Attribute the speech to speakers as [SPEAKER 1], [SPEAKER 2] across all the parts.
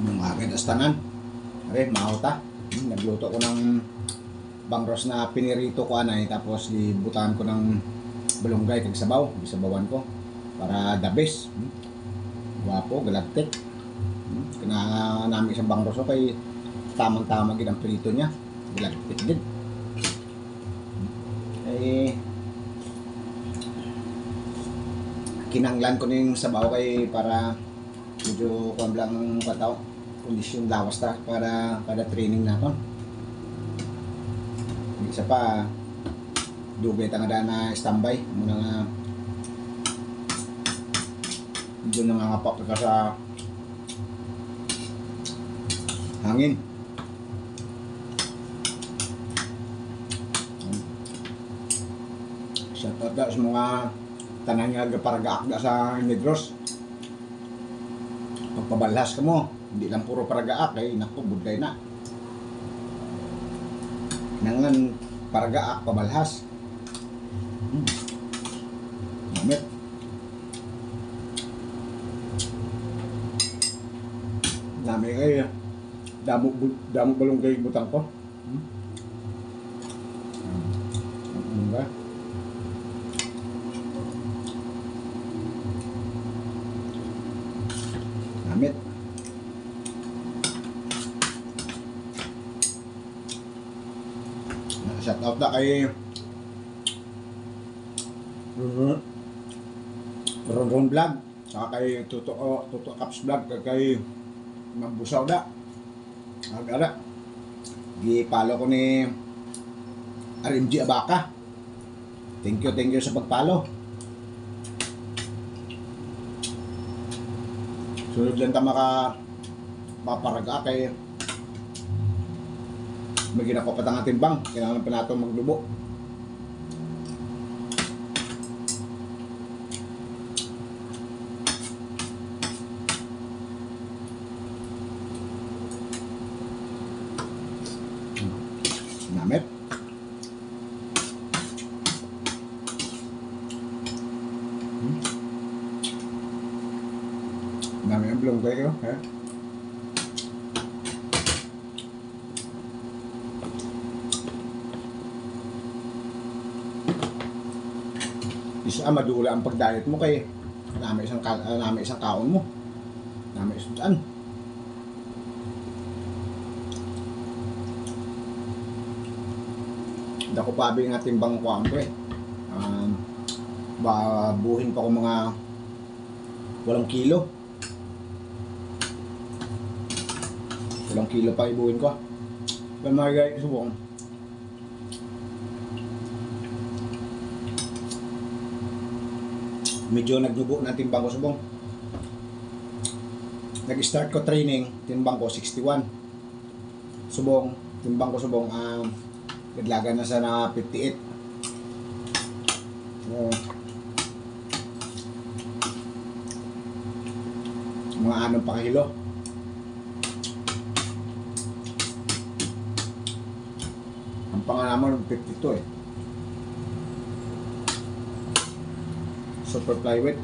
[SPEAKER 1] Yung akin astanan. Are, mahota. Hmm, nagluto ko ng bangros na pinirito ko anay tapos ibutan ko ng balunggay kag sabaw, isabawan ko para the best. Hmm. Wapo, galaktik. Hmm. Kina namin isang bangros ko kay tamang-tama gid ang prito niya. Galaktik din. Eh kinanglan ko na yung sabaw kay para medyo kuwan lang ang kataw kondisyon lawas ta para kada training naton isa pa dugay ta nga na standby. Muna nga medyo nangangapak ka sa hangin. Shout out sa mga tanan nga da sa Negros. Pagpabalas ka mo, hindi lang puro paragaak ay naku budlay na. Nangan paragaak pabalhas. Hmm. Mamit. Dami kayo. Damo, bu- damo balong kayo butang ko. Hmm. Ano ba? Gamit. Shout out na kay Ron Ron Ron Vlog saka kay Tuto oh, Tuto Caps Vlog kay Mambusaw da agara follow ko ni RMG Abaka thank you thank you sa pagpalo Sunod lang ta maka paparaga kay may ginako pa tang timbang. Kailangan pa natin maglubo. Namit. Hmm? Dami ang blong kayo, ha? Isa madula ang pag-diet mo kay nami isang ka, uh, nami isang kaon mo. Nami isang daan. Dako pa abi nga timbang ko eh. Um, ba buhin pa ko mga walang kilo. Walang kilo pa ibuhin ko. Pero mga guys, subong. Medyo nagnubo ng timbang ko subong. Nag-start ko training, timbang ko 61. Subong, timbang ko subong, um, naglaga na sa na 58. So, mga anong pa Ang pangalaman ng 52 eh. Super plywood.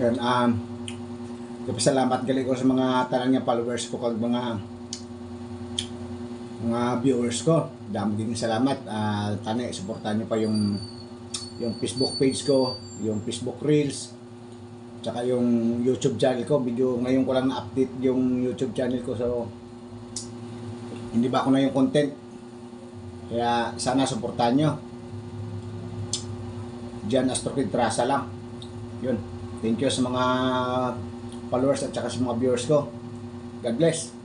[SPEAKER 1] Yan, um, salamat gali ko sa mga tanan nga followers ko kag mga mga viewers ko. Dami din salamat. Uh, tani, suportahan niyo pa yung yung Facebook page ko, yung Facebook Reels, tsaka yung YouTube channel ko. Video ngayon ko lang na-update yung YouTube channel ko. So, hindi ba ako na yung content? Kaya sana suportahan nyo. Diyan Astrokid Trasa lang. Yun. Thank you sa mga followers at saka sa mga viewers ko. God bless.